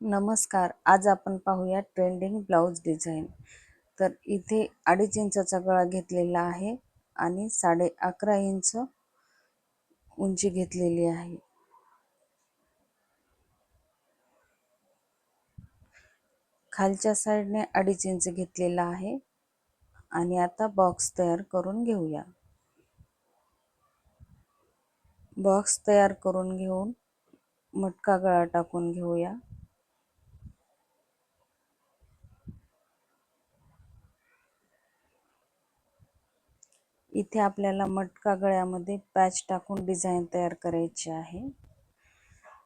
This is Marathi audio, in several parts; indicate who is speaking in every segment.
Speaker 1: नमस्कार आज आपण पाहूया ट्रेंडिंग ब्लाऊज डिझाईन. तर इथे अडीच इंचाचा गळा घेतलेला आहे आणि साडे अकरा इंच उंची घेतलेली आहे. खालच्या साईडने अडीच इंच घेतलेला आहे आणि आता बॉक्स तयार करून घेऊया. बॉक्स तयार करून घेऊन मटका गळा टाकून घेऊया. इथे आपल्याला मटका गळ्यामध्ये पॅच टाकून डिझाईन तयार करायची आहे.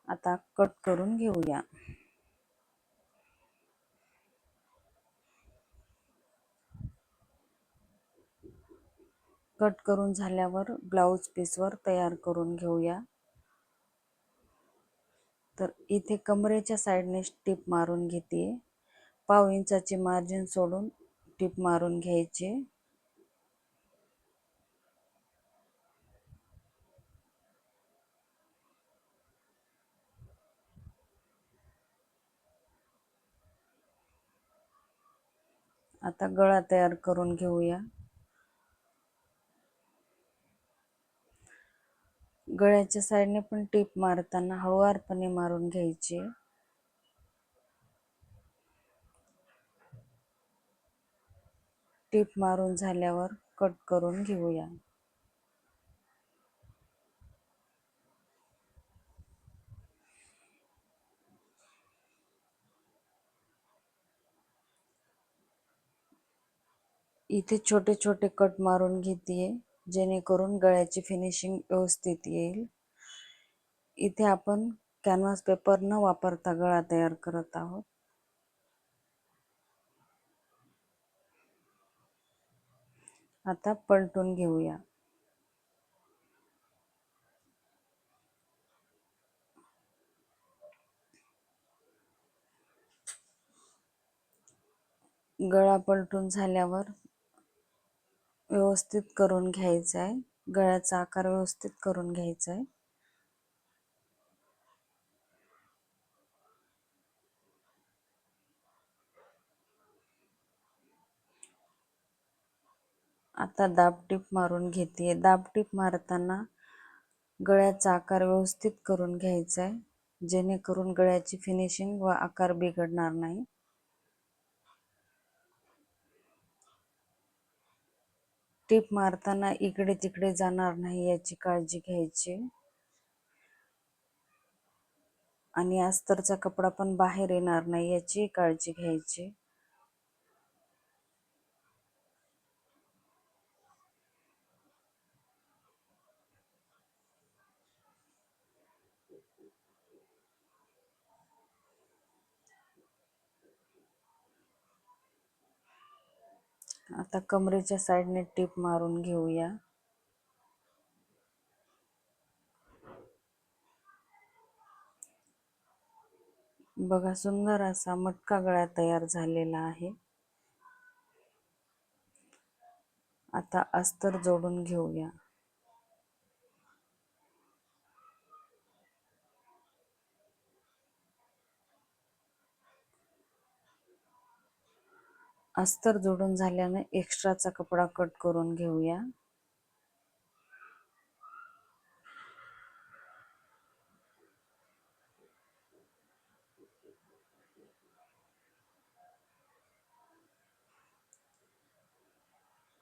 Speaker 1: आता कट करून घेऊया. कट करून झाल्यावर ब्लाऊज पीसवर तयार करून घेऊया. तर इथे कमरेच्या साईडने टिप मारून घेते. पाव इंचाचे मार्जिन सोडून टिप मारून घ्यायचे. आता गळा तयार करून घेऊया. गळ्याच्या साईडने पण टीप मारताना हळुवारपणे मारून घ्यायची. टीप मारून झाल्यावर कट करून घेऊया. इथे छोटे छोटे कट मारून घेते जेणेकरून गळ्याची फिनिशिंग व्यवस्थित येईल. इथे आपण कॅनव्हास पेपर न वापरता गळा तयार करत आहोत. आता पलटून घेऊया. गळा पलटून झाल्यावर व्यवस्थित करून घ्यायचा आहे गळ्याचा आकार व्यवस्थित करून घ्यायचा आहे आता दाबटीप मारून घेते दाबटीप मारताना गळ्याचा आकार व्यवस्थित करून घ्यायचा आहे जेणेकरून गळ्याची फिनिशिंग व आकार बिघडणार नाही. टीप मारताना इकडे तिकडे जाणार नाही याची काळजी घ्यायची. आणि अस्तरचा कपडा पण बाहेर येणार नाही याची काळजी घ्यायची. आता कमरेच्या साईडने टिप मारून घेऊया. बघा सुंदर असा मटका गळा तयार झालेला आहे. आता अस्तर जोडून घेऊया. अस्तर जोडून झाल्याने एक्स्ट्राचा कपडा कट करून घेऊया.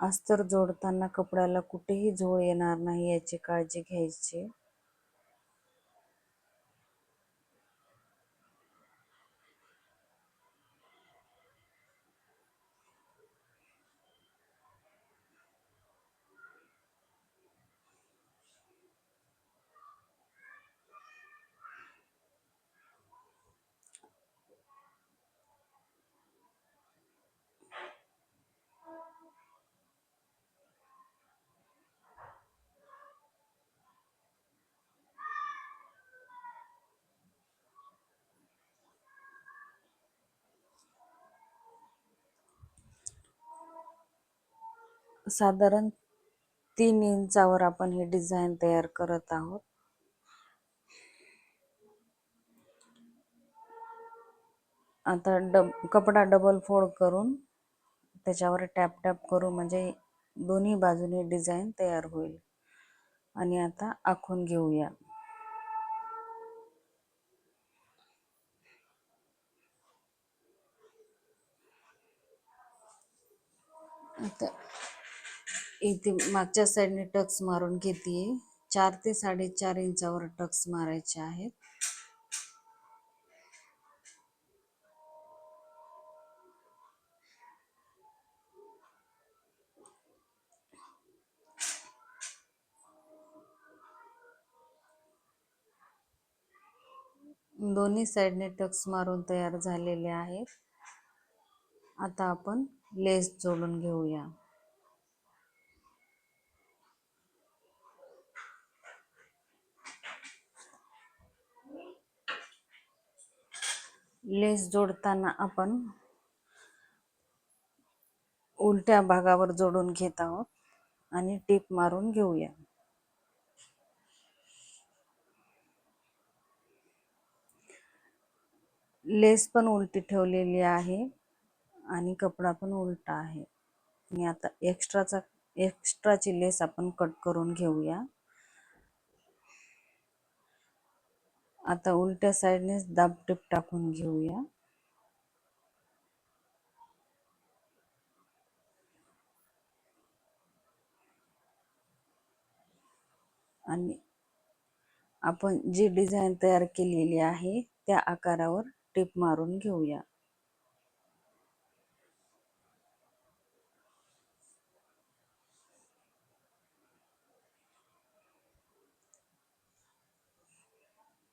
Speaker 1: अस्तर जोडताना कपड्याला कुठेही झोळ येणार नाही याची काळजी घ्यायची. साधारण तीन इंचावर आपण हे डिझाईन तयार करत आहोत. आता डब कपडा डबल फोल्ड करून त्याच्यावर टॅप टॅप करू म्हणजे दोन्ही बाजूने डिझाईन तयार होईल. आणि आता आखून घेऊया. आता इथे मागच्या साईडने टक्स मारून घेते. चार ते साडेचार इंचावर टक्स मारायचे आहेत. दोन्ही साईडने टक्स मारून तयार झालेले आहेत. आता आपण लेस जोडून घेऊया. लेस जोडताना आपण उलट्या भागावर जोडून घेत आहोत आणि टीप मारून घेऊया. लेस पण उलटी ठेवलेली आहे आणि कपडा पण उलटा आहे. आणि आता एक्स्ट्राचा एक्स्ट्राची लेस आपण कट करून घेऊया. आता उलट्या साईडनेच दाबटीप टाकून घेऊया. आणि आपण जी डिझाईन तयार केलेली आहे त्या आकारावर टिप मारून घेऊया.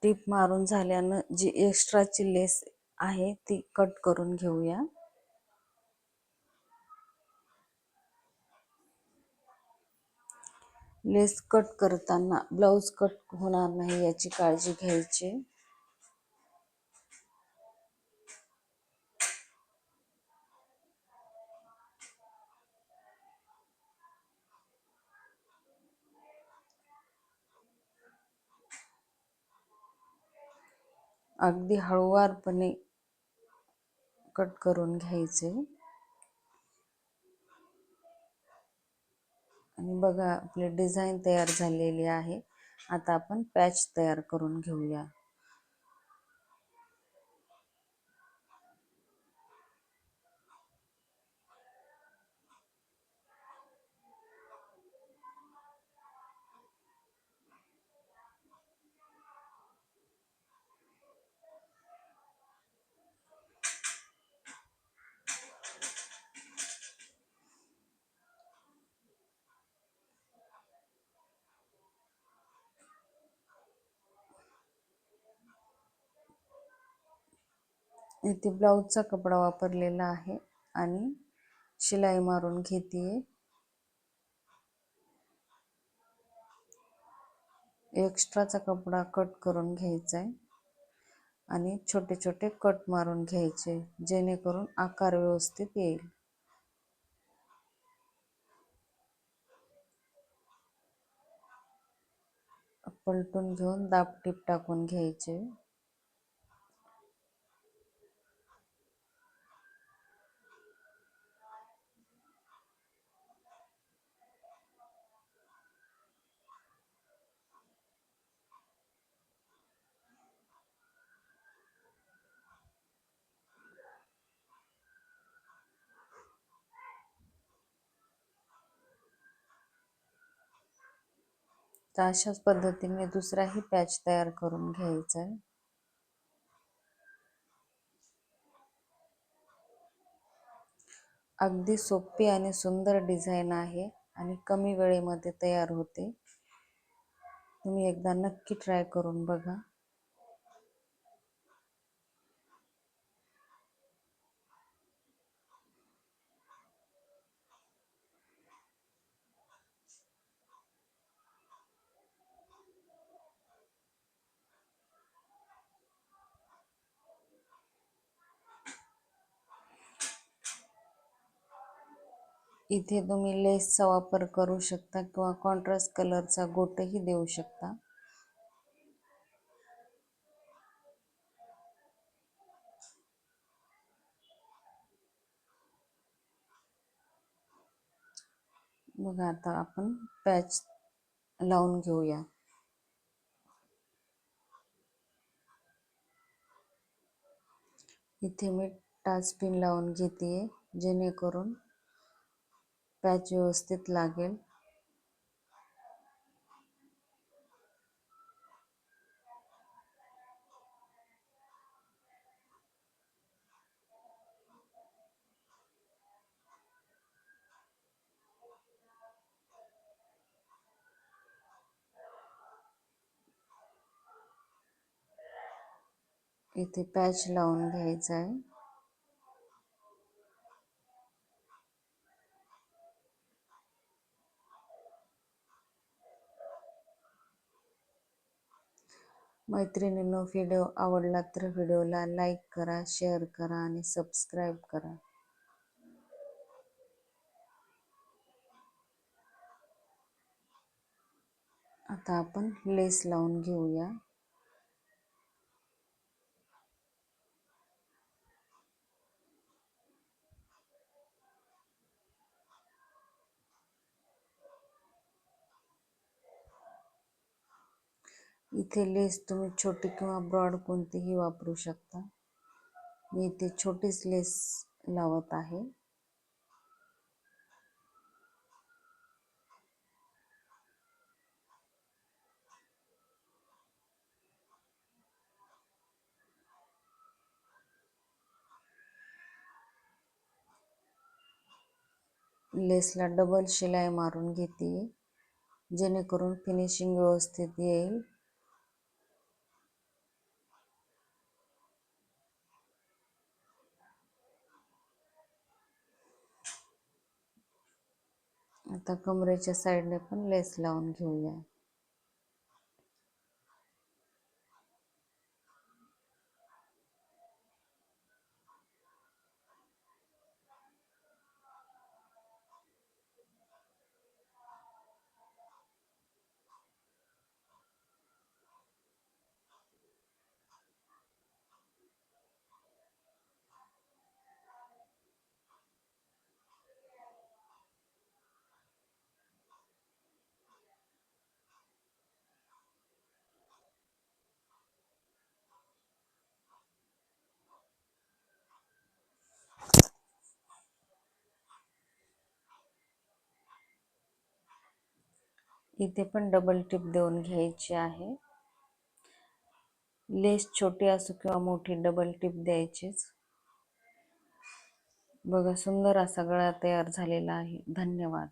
Speaker 1: टीप मारून झाल्यानं जी एक्स्ट्राची लेस आहे ती कट करून घेऊया. लेस कट करताना ब्लाऊज कट होणार नाही याची काळजी घ्यायची. अगदी हळुवारपणे कट करून घ्यायचे. आणि बघा आपली डिझाईन तयार झालेली आहे. आता आपण पॅच तयार करून घेऊया. इथे ब्लाऊजचा कपडा वापरलेला आहे आणि शिलाई मारून घेते एक्स्ट्राचा कपडा कट करून घ्यायचा आहे आणि छोटे छोटे कट मारून घ्यायचे जेणेकरून आकार व्यवस्थित येईल. पलटून घेऊन दाबटीप टाकून घ्यायचे. तर अशाच पद्धतीने दुसराही पॅच तयार करून घ्यायचा आहे. अगदी सोपी आणि सुंदर डिझाईन आहे आणि कमी वेळेमध्ये तयार होते. तुम्ही एकदा नक्की ट्राय करून बघा. इथे तुम्ही लेसचा वापर करू शकता किंवा कॉन्ट्रास्ट कलरचा गोटही देऊ शकता. बघा आता आपण पॅच लावून घेऊया. इथे मी टाच पिन लावून घेते जेणेकरून पॅच व्यवस्थित लागेल. इथे पॅच लावून घ्यायचा आहे. मैत्रिणींनो व्हिडिओ आवडला तर व्हिडिओला लाईक करा शेअर करा आणि सबस्क्राईब करा. आता आपण लेस लावून घेऊया. इथे लेस तुम्ही छोटी किंवा ब्रॉड कोणतीही वापरू शकता. मी इथे छोटीच लेस लावत आहे. लेसला डबल शिलाई मारून घेते. जेणेकरून फिनिशिंग व्यवस्थित येईल. आता कमरेच्या साईडने पण लेस लावून घेऊया. इथे पण डबल टिप देऊन घ्यायची आहे. लेस छोटी असो किंवा मोठी डबल टिप द्यायचीच. बघा सुंदर असा गळा तयार झालेला आहे. धन्यवाद.